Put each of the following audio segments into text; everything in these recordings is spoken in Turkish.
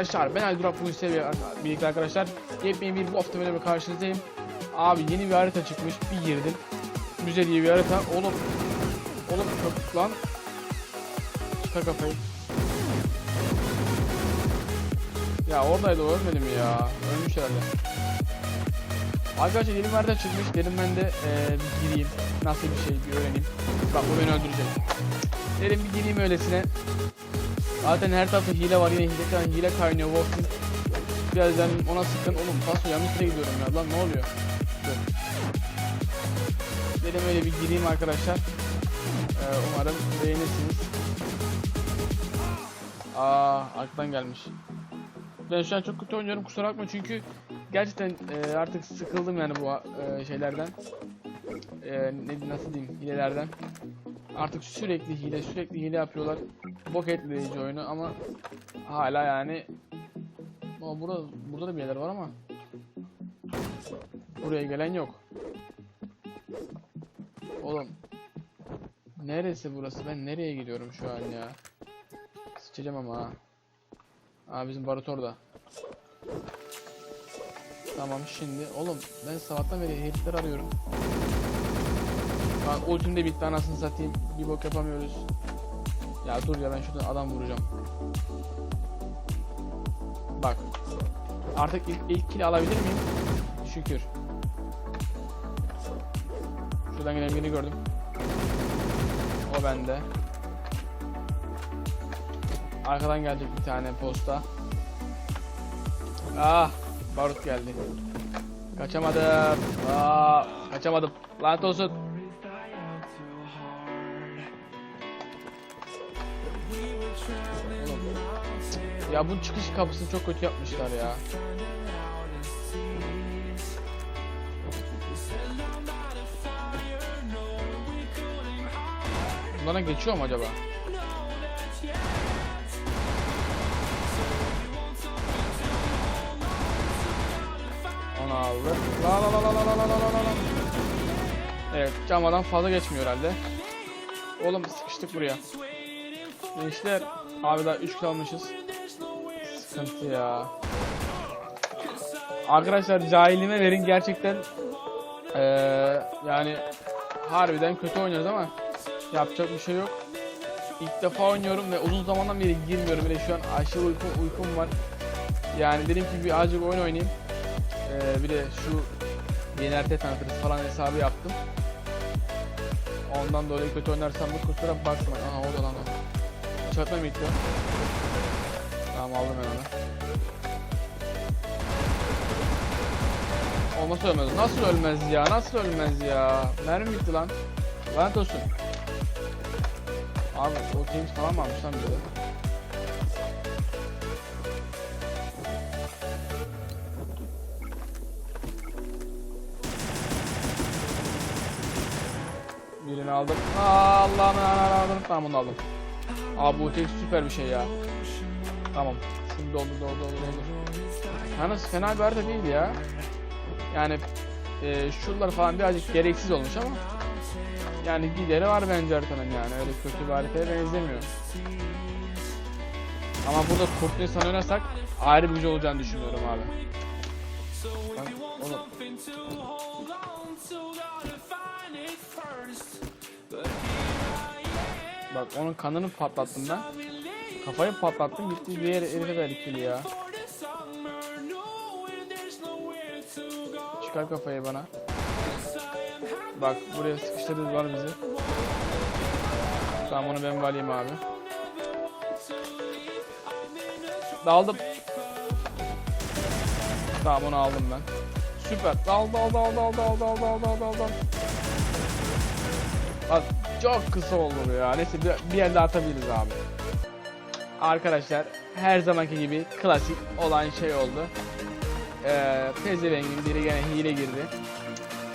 arkadaşlar ben Aldurap bugün size birlikte arkadaşlar yepyeni bir bu hafta böyle bir karşınızdayım. Abi yeni bir harita çıkmış bir girdim. Müze diye bir harita. Oğlum oğlum köpük lan. Çıkar kafayı. Ya oradaydı o ölmedi mi ya? Ölmüş herhalde. Arkadaşlar yeni bir harita çıkmış. Dedim ben de eee, bir gireyim. Nasıl bir şey bir öğreneyim. Bak bu beni öldürecek. Dedim bir gireyim öylesine. Zaten her tarafta hile var yine hile, hile kaynıyor Wolf'un. Birazdan ona sıkın. Oğlum paso yanlış yere gidiyorum ya lan ne oluyor? Dedim öyle bir gireyim arkadaşlar. Ee, umarım beğenirsiniz. Aa arkadan gelmiş. Ben şu an çok kötü oynuyorum kusura bakma çünkü gerçekten e, artık sıkıldım yani bu e, şeylerden. E, ne nasıl diyeyim hilelerden. Artık sürekli hile sürekli hile yapıyorlar. Bok etleyici oyunu ama hala yani Aa, burada, burada da bir yerler var ama Buraya gelen yok. Oğlum Neresi burası? Ben nereye gidiyorum şu an ya? Sıçacağım ama ha. Aa bizim barut orada. Tamam şimdi oğlum ben sabahtan beri herifler arıyorum. Lan ultim de bitti anasını satayım. Bir bok yapamıyoruz. Ya dur ya ben şuradan adam vuracağım. Bak. Artık ilk, ilk kill alabilir miyim? Şükür. Şuradan gelen birini gördüm. O bende. Arkadan gelecek bir tane posta. Ah, barut geldi. Kaçamadım. Aa, kaçamadım. Lanet olsun. Ya bu çıkış kapısını çok kötü yapmışlar ya. Bunlara geçiyor mu acaba? Onu aldı. La la la la la la la la la. Evet, camadan fazla geçmiyor herhalde. Oğlum sıkıştık buraya. Gençler, abi daha 3 kill almışız. Sıkıntı ya. Arkadaşlar cahilime verin gerçekten eee yani harbiden kötü oynuyoruz ama yapacak bir şey yok. İlk defa oynuyorum ve uzun zamandan beri girmiyorum. Bir de şu an aşırı uykum, uykum var. Yani dedim ki bir acil oyun oynayayım. Eee bir de şu yeni harita tanıtırız falan hesabı yaptım. Ondan dolayı kötü oynarsam da kusura bakmayın. Aha o da lan o. Çatma mı gitti? Tamam aldım ben onu. Ölmez? Nasıl ölmez ya? Nasıl ölmez ya? Mermi bitti lan. Lanet olsun. Abi o James falan mı almış lan bize? Birini aldım. Allah'ım aldım. Tamam bunu aldım. Abi bu tek süper bir şey ya. Tamam. Şimdi doldu doldu doldu doldu. Yalnız fena bir harita değil ya. Yani e, şuralar falan birazcık gereksiz olmuş ama yani gideri var bence haritanın yani öyle kötü bir haritaya benzemiyor. Ama burada kurtlu insan oynarsak ayrı bir güzel olacağını düşünüyorum abi. Lan oğlum. Bak onun kanını patlattım ben. Kafayı patlattım gitti diğer herife verdik kili ya. Çıkar kafayı bana. Bak buraya sıkıştırdılar bizi. Tamam onu ben alayım abi. Daldım. Tamam onu aldım ben. Süper. Dal dal dal dal dal dal dal dal dal dal. Bak çok kısa oldu bu ya. Neyse bir, bir yerde atabiliriz abi. Arkadaşlar her zamanki gibi klasik olan şey oldu. Ee, Pezevengin biri gene hile girdi.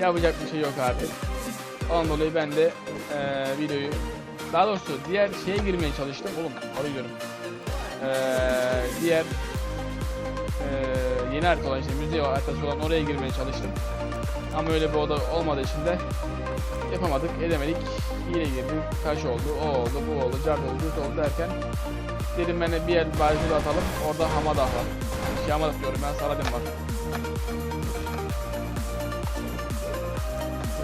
Yapacak bir şey yok artık. Ondan dolayı ben de ee, videoyu daha doğrusu diğer şeye girmeye çalıştım. Oğlum arıyorum. Ee, diğer Ee, yeni işte müze haritası olan oraya girmeye çalıştım. Ama öyle bir oda olmadığı için de yapamadık, edemedik. Yine girdim, kaç oldu, o oldu, bu oldu, cart oldu, cürt oldu derken dedim ben de bir yer barizi atalım, orada hamada var. Şey hamada diyorum ben Saladin var.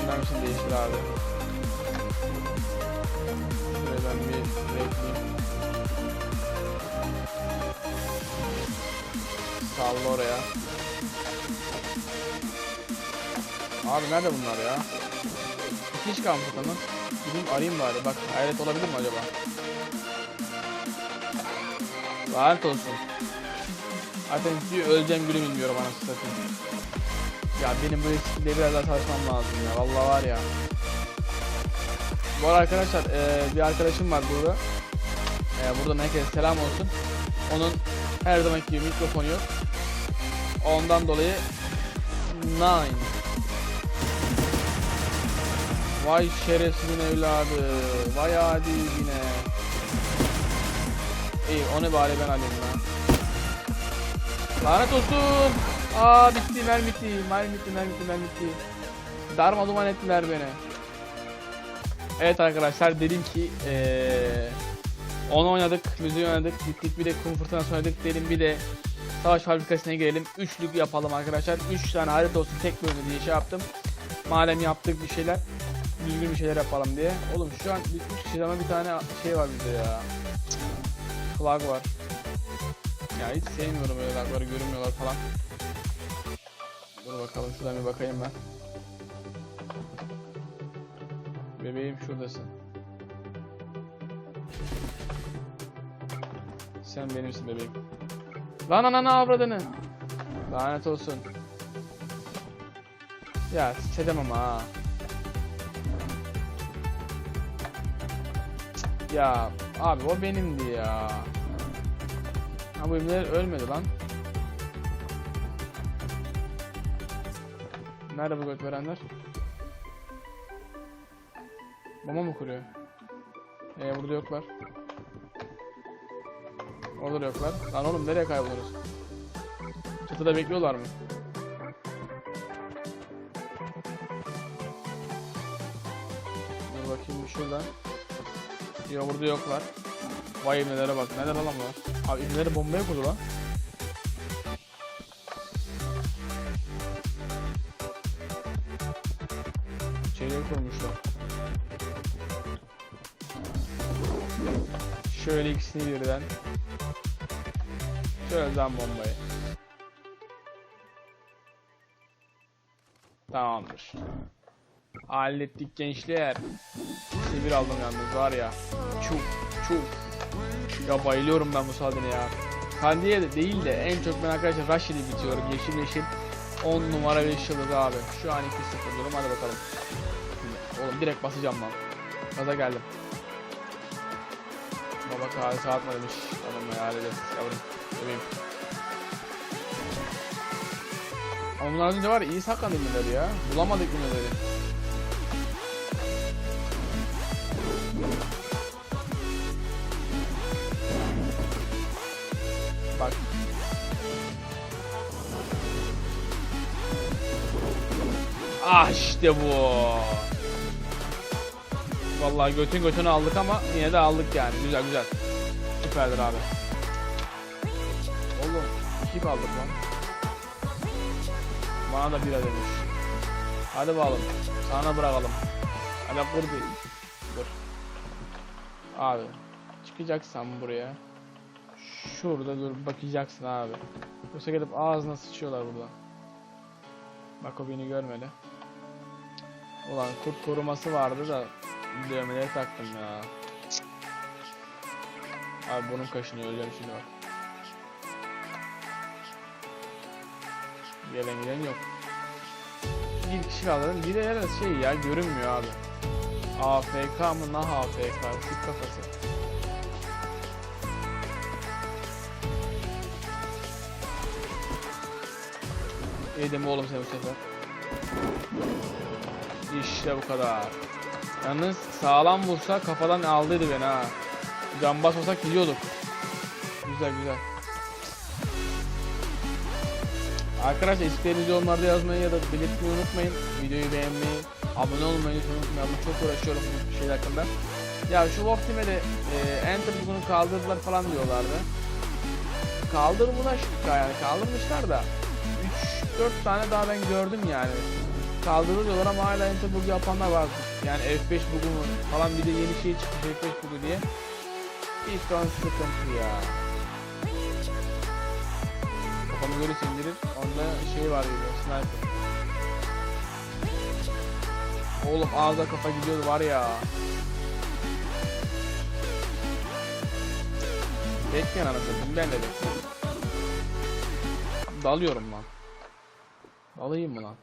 Bundan için değiştir abi. Şuraya ben bir bekleyeyim. Salla oraya. Abi nerede bunlar ya? Hiç kalmış tamam. Gideyim arayayım bari. Bak hayret olabilir mi acaba? Lanet olsun. Zaten bir öleceğim günü bilmiyorum anasını satayım. Ya benim böyle skill'de biraz daha çalışmam lazım ya. Vallahi var ya. Bu arkadaşlar eee, bir arkadaşım var burada. Eee buradan herkese selam olsun. Onun her zamanki gibi mikrofonu yok. Ondan dolayı Nine. Vay şerefsizin evladı. Vay adi yine. İyi onu bari ben alayım lan. Lanet olsun. Aa bitti mermi bitti. Mermi bitti mermi bitti mermi bitti. Darma duman ettiler beni. Evet arkadaşlar dedim ki eee onu oynadık, müziği oynadık, gittik bir de kum fırtınası oynadık dedim bir de savaş fabrikasına girelim. Üçlük yapalım arkadaşlar. Üç tane harita olsun tek bölümde diye şey yaptım. Madem yaptık bir şeyler, düzgün bir şeyler yapalım diye. Oğlum şu an biz üç kişiyiz ama bir tane şey var bizde ya. Flag var. Ya hiç sevmiyorum öyle lagları görünmüyorlar falan. Dur bakalım şuradan bir bakayım ben. Bebeğim şuradasın. Sen benimsin bebeğim. Lan ananı avradını. Lanet olsun. Ya sıçacağım ama ha. Ya abi o benimdi ya. Ha bu ölmedi lan. Nerede bu göt verenler? Bomba mı kuruyor? Ee burada yoklar. Orada da yoklar. Lan oğlum nereye kayboluruz? Çatıda bekliyorlar mı? Dur bakayım bir şuradan. Yok burada yoklar. Vay ibnelere bak. Neler lan bunlar? Abi ibneleri bombaya kurdu lan. Şeyleri kurmuşlar. Şöyle ikisini birden. Şöyle lan bombayı. Tamamdır. Hallettik gençler. Bir aldım yalnız var ya. Çuf çuf. Ya bayılıyorum ben bu sahadine ya. Kandiye de değil de en çok ben arkadaşlar Rush ile bitiyorum. Yeşil yeşil 10 numara 5 yıldız abi. Şu an 2-0 durum hadi bakalım. Oğlum direkt basacağım lan. Gaza geldim. Baba kahve saat mı demiş. Tamam ya hallederiz yavrum. Bunlar az önce var ya iyi saklandı ya. Bulamadık ünlüleri. Ah işte bu. Vallahi götün götünü aldık ama yine de aldık yani. Güzel güzel. Süperdir abi. Oğlum iki aldık lan. Bana da bira demiş. Hadi bakalım. Sana bırakalım. Hadi kur bir. Dur. Abi. Çıkacaksan buraya. Şurada dur bakacaksın abi. Yoksa gelip ağzına sıçıyorlar burada. Bak o beni görmedi. Ulan kurt koruması vardı da dövmeleri taktım ya. Abi bunun kaşınıyor öleceğim şimdi bak. Gelen giden yok. Bir kişi kaldı. Bir de yalnız şey ya görünmüyor abi. AFK mı? Nah AFK. Sik kafası. Yedim oğlum sen bu sefer. İşte bu kadar. Yalnız sağlam vursa kafadan aldıydı beni ha. Can basmasak gidiyorduk. Güzel güzel. Arkadaşlar isteklerinizi yorumlarda yazmayı ya da belirtmeyi unutmayın. Videoyu beğenmeyi, abone olmayı unutmayın. Ben çok uğraşıyorum bu şey hakkında. Ya şu Wolf de e, Enter bunu kaldırdılar falan diyorlardı. Kaldırmışlar yani kaldırmışlar da 3-4 tane daha ben gördüm yani. Kaldırılıyor diyorlar ama hala Enter bug yapanlar var. Yani F5 bug'u mu falan bir de yeni şey çıkmış F5 bug'u diye. Bir son sıkıntı ya. Kafamı böyle sindirir. Onda şey var gibi sniper. Oğlum ağza kafa gidiyordu var ya. Bekleyin anasını ben de bekliyorum. Dalıyorum lan. Dalayım mı lan?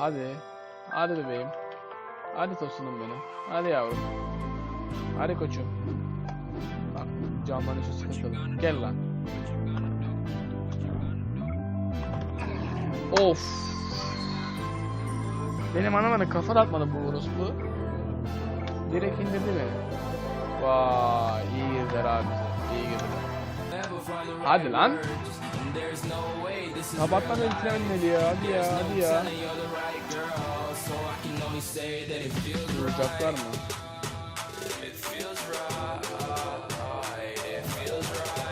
Hadi. Hadi bebeğim. Hadi tosunum benim. Hadi yavrum. Hadi koçum. Bak camdan şu sıkıntılı. Gel lan. Of. Benim anama kafa da atmadı bu orospu. Direkt indirdi beni. Vay iyi girdiler abi. İyi girdiler. Hadi lan. Sabahtan bitiremedin ya. Hadi ya hadi ya. Vuracaklar mı?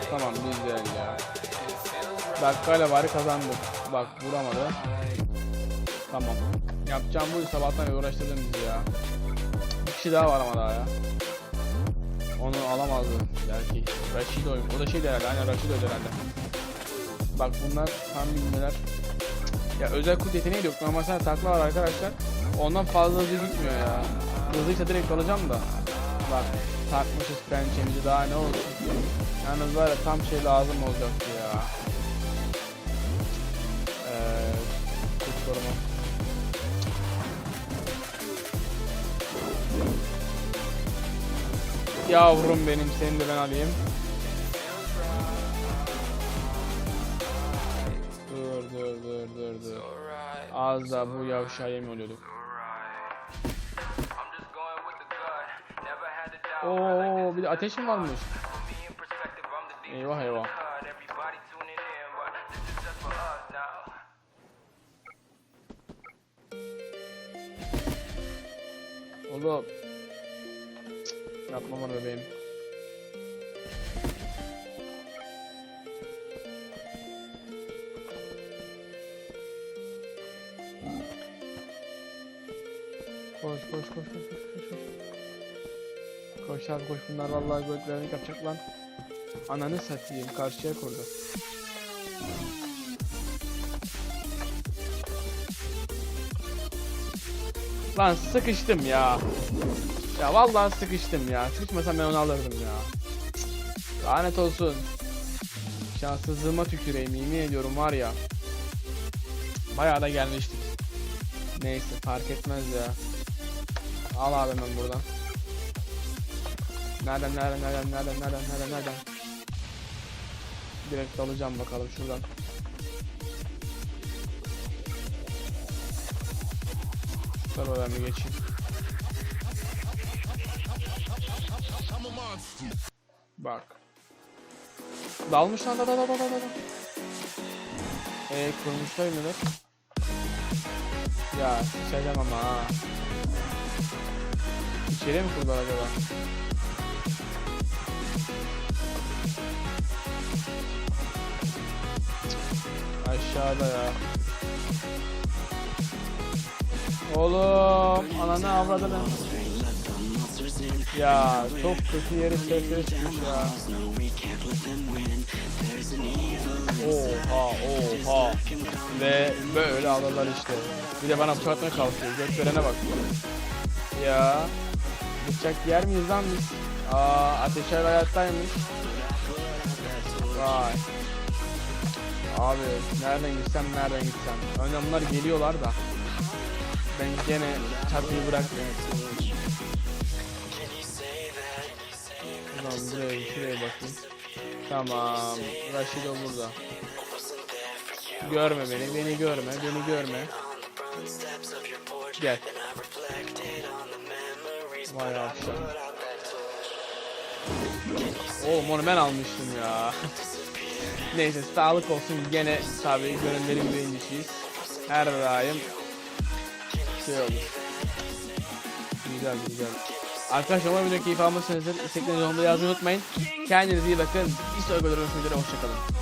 Tamam güzel ya. Dakikayla bari kazandık. Bak vuramadı. Tamam. Yapacağım bu sabahtan uğraştırdın bizi ya. Bir kişi daha var ama daha ya. Onu alamazdı belki. Rashid oyun. O da şey herhalde. Aynen Rashid oydu herhalde. Bak bunlar tam bilmeler. Ya özel kurt yeteneği yok. Normal sana takla var arkadaşlar. Ondan fazla hızlı gitmiyor ya. Hızlıysa direkt alacağım da. Bak takmışız pençemizi daha ne olsun. Yalnız var ya tam şey lazım olacaktı ya. Eee koruma. Yavrum benim seni de ben alayım. Dur dur dur dur. Az da bu yavşağı yem oluyorduk. Oo bir de ateş mi varmış? Eyvah eyvah. Oğlum. Yapma bana bebeğim. Koş koş koş koş koş koş koş. Abi koş bunlar vallahi göklerini kapacak lan. Ananı satayım karşıya kurdu. Lan sıkıştım ya. Ya vallahi sıkıştım ya. Sıkışmasam ben onu alırdım ya. Lanet olsun. Şanssızlığıma tüküreyim yemin ediyorum var ya. Bayağı da gelmiştik. Neyse fark etmez ya. Al abi hemen buradan. Nereden nereden nereden nereden nereden nereden nereden. Direkt alacağım bakalım şuradan. Dur oradan bir geçeyim. Bak. Dalmış lan da da da da da da. Eee kurmuşlar neler? Ya sıçacağım ama ha. İçeriye mi kurdular acaba? Aşağıda ya. Oğlum ananı avradını. Ya çok kötü yeri sesleri çıkmış ya. Oha oha. Ve böyle alırlar işte. Bir de bana bıçak atmaya kalkıyor. Gökdelene bak. Ya. Bıçak yer miyiz lan biz? Aa ateşer hayattaymış. Vay. Abi nereden gitsem nereden gitsem. Önden bunlar geliyorlar da. Ben gene çatıyı bırakmıyorum. Ulan buraya şuraya bakayım. Tamam. Raşido burada. Görme beni, beni görme, beni görme. Gel. Vay akşam. Oğlum onu ben almıştım ya. Neyse sağlık olsun gene tabi gönüllerin birincisiyiz. Her daim şey olur. Güzel güzel. Arkadaşlar umarım video keyif almışsınızdır. İsteklerinizi yorumda yazmayı unutmayın. Kendinize iyi bakın. Bir sonraki videoda görüşmek üzere. Hoşçakalın.